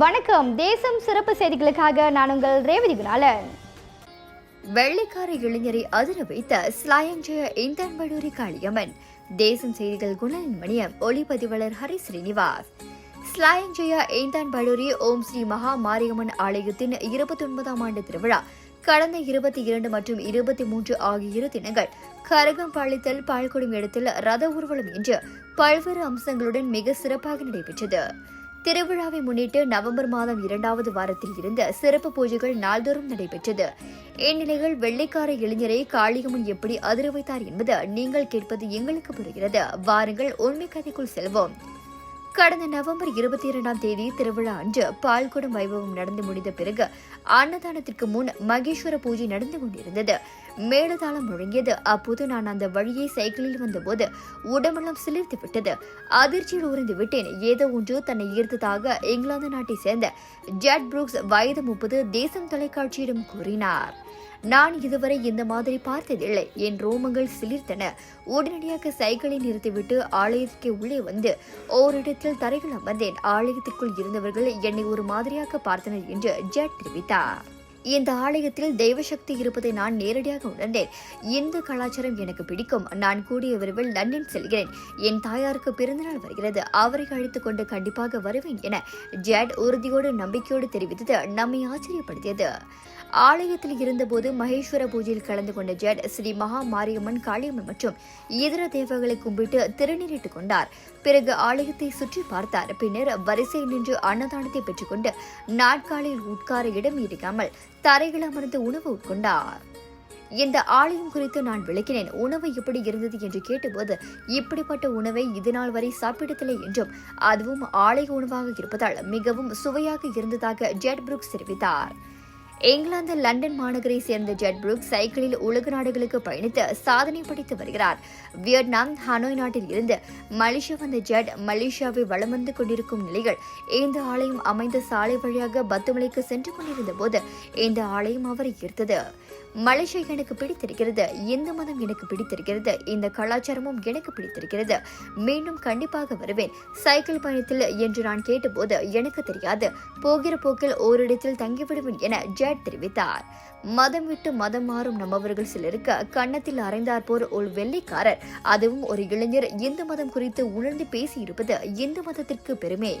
வணக்கம். தேசம் சிறப்பு செய்திகளுக்காக நான் உங்கள் ரேவதி குணாலன். வெள்ளைக்கார இளைஞரை அதிர வைத்த ஸ்லாயஞ்சய இந்தன்படூரி காளியம்மன். தேசம் செய்திகள் குணலின் மணியம் ஒளிப்பதிவாளர் ஹரி ஸ்ரீனிவாஸ். ஸ்லாயஞ்சய ஏந்தான்படூரி ஓம் ஸ்ரீ மகா மாரியம்மன் ஆலயத்தின் இருபத்தி ஒன்பதாம் ஆண்டு திருவிழா கடந்த இருபத்தி இரண்டு மற்றும் இருபத்தி மூன்று ஆகிய இரு தினங்கள் கரகம் பழித்தல் பால்கொடும் இடத்தில் ரத ஊர்வலம் என்று பல்வேறு அம்சங்களுடன் மிக சிறப்பாக நடைபெற்றது. திருவிழாவை முன்னிட்டு நவம்பர் மாதம் இரண்டாவது வாரத்தில் இருந்து சிறப்பு பூஜைகள் நாள்தோறும் நடைபெற்றது. இந்நிலையில் வெள்ளைக்கார இளைஞரை காளியம்மன் எப்படி அதிர வைத்தார் என்பது நீங்கள் கேட்பது எங்களுக்கு புரிகிறது. வாருங்கள் உண்மை கதைக்குள் செல்வோம். கடந்த நவம்பர் இருபத்தி இரண்டாம் தேதி திருவிழா அன்று பால்குடம் வைபவம் நடந்து முடிந்த பிறகு அன்னதானத்திற்கு முன் மகேஸ்வர பூஜை நடந்து கொண்டிருந்தது. மேலதாளம் முழங்கியது. அப்போது நான் அந்த வழியை சைக்கிளில் வந்தபோது உடம்பெல்லாம் சிலிர்த்து விட்டது. அதிர்ச்சியில் உறைந்து விட்டேன். ஏதோ ஒன்று தன்னை ஈர்த்ததாக இங்கிலாந்து நாட்டை சேர்ந்த ஜெட் புரூக்ஸ் வயது முப்பது தேசம் தொலைக்காட்சியிடம் கூறினார். நான் இதுவரை இந்த மாதிரி பார்த்ததில்லை என் ரோமங்கள் சிலிர்த்தன. உடனடியாக சைக்கிளை நிறுத்திவிட்டு ஆலயத்துக்கு உள்ளே வந்து ஓரிடத்தில் தரையில் அமர்ந்தேன். ஆலயத்திற்குள் இருந்தவர்கள் என்னை ஒரு மாதிரியாக பார்த்தனர் என்று ஜெட் தெரிவித்தார். இந்த ஆலயத்தில் தெய்வசக்தி இருப்பதை நான் நேரடியாக உணர்ந்தேன். இந்து கலாச்சாரம் எனக்கு பிடிக்கும். நான் கூடிய விரைவில் லண்டன் செல்கிறேன். என் தாயாருக்கு பிறந்தநாள் வருகிறது. அவரை அழைத்துக் கொண்டு கண்டிப்பாக வருவேன் என ஜெட் உறுதியோடு நம்பிக்கையோடு தெரிவித்தது நம்மை ஆச்சரியப்படுத்தியது. ஆலயத்தில் இருந்தபோது மகேஸ்வர பூஜையில் கலந்து கொண்ட ஜெட் ஸ்ரீ மகா மாரியம்மன் காளியம்மன் மற்றும் இதர தேவர்களை கும்பிட்டு திருநீரிட்டுக் கொண்டார். பிறகு ஆலயத்தை சுற்றி பார்த்தார். பின்னர் வரிசையில் நின்று அன்னதானத்தை பெற்றுக்கொண்டு நாட்காலில் உட்கார இடம் இருக்காமல் தரையில் அமர்ந்து உணவு உட்கொண்டார். இந்த ஆலயம் குறித்து நான் விளக்கினேன். உணவு எப்படி இருந்தது என்று கேட்டபோது இப்படிப்பட்ட உணவை இது நாள் வரை சாப்பிட்டதில்லை என்றும் அதுவும் ஆலய உணவாக இருப்பதால் மிகவும் சுவையாக இருந்ததாக ஜெட் புரூக்ஸ் தெரிவித்தார். இங்கிலாந்து லண்டன் மாநகரை சேர்ந்த ஜெட் புரூக் சைக்கிளில் உலக நாடுகளுக்கு பயணித்து சாதனை படைத்து வருகிறார். வியட்நாம் ஹனோய் நாட்டில் இருந்து மலேசியா வந்த ஜெட் மலேசியாவை வலம் வந்து கொண்டிருக்கும் நிலையில் இந்த ஆலயம் அமைந்த சாலை வழியாக பத்துமலைக்கு சென்று கொண்டிருந்த போது இந்த ஆலயம் அவரை ஈர்த்தது. மலேசியா எனக்கு பிடித்திருக்கிறது இந்து மதம் எனக்கு பிடித்திருக்கிறது இந்த கலாச்சாரமும் எனக்கு பிடித்திருக்கிறது. மீண்டும் கண்டிப்பாக வருவேன். சைக்கிள் பயணத்தில் என்று நான் கேட்டபோது எனக்கு தெரியாது. போகிற போக்கில் ஓரிடத்தில் தங்கிவிடுவேன் என ஜேட் தெரிவித்தார். மதம் விட்டு மதம் மாறும் நம்மவர்கள் சிலருக்கு கன்னத்தில் அரைந்தார் போர் ஒரு வெள்ளைக்காரர். அதுவும் ஒரு இளைஞர். இந்து மதம் குறித்து உணர்ந்து பேசியிருப்பது இந்து மதத்திற்கு பெருமை.